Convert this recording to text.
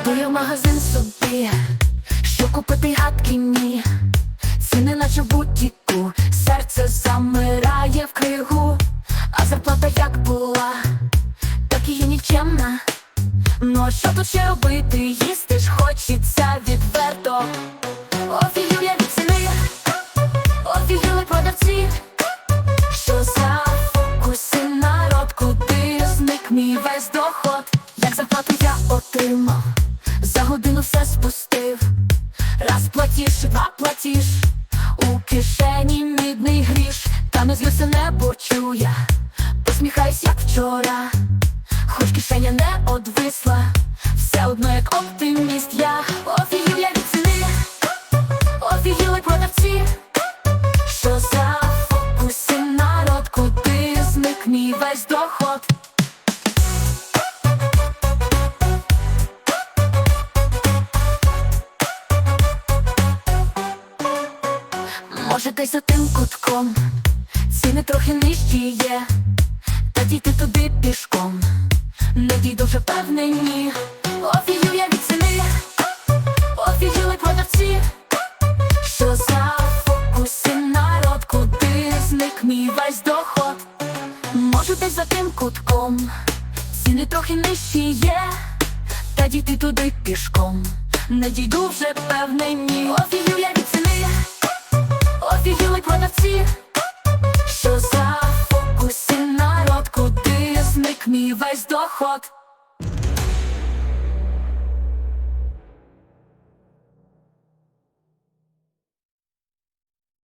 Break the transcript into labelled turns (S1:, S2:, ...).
S1: Йду я в магазин собі, що купити гадки ні. Ціни наче в бутіку, серце замирає в кригу, а зарплата як була, так і є нікчемна. Ну а що тут ще робити? Їсти ж хочеться відверто. Офігює від ціни, офігюли продавці. Що за фокуси народ, куди зник мій весь доход? Як зарплату я отримав, спустив. Раз платіш, два платіш, у кишені мідний гріш, та не злюся небо чує, посміхаюсь, як вчора, хоч кишеня не одвисла, все одно як оптиміст я. Офігів я від ціни, офігіли продавці. Що за фокуси народ, куди зник мій весь доход? Може, десь за тим кутком ціни трохи нижчі є, та дійти туди пішком. Не дійду вже впевнені, офігів я від ціни, офігіли продавці. Що за фокуси народ, куди зник мій весь доход? Може десь за тим кутком ціни трохи нижчі є, та дійти туди пішком. Не дійду вже впевнені, офігів я від продавці. Що за фокусі народ, куди зник мій весь доход?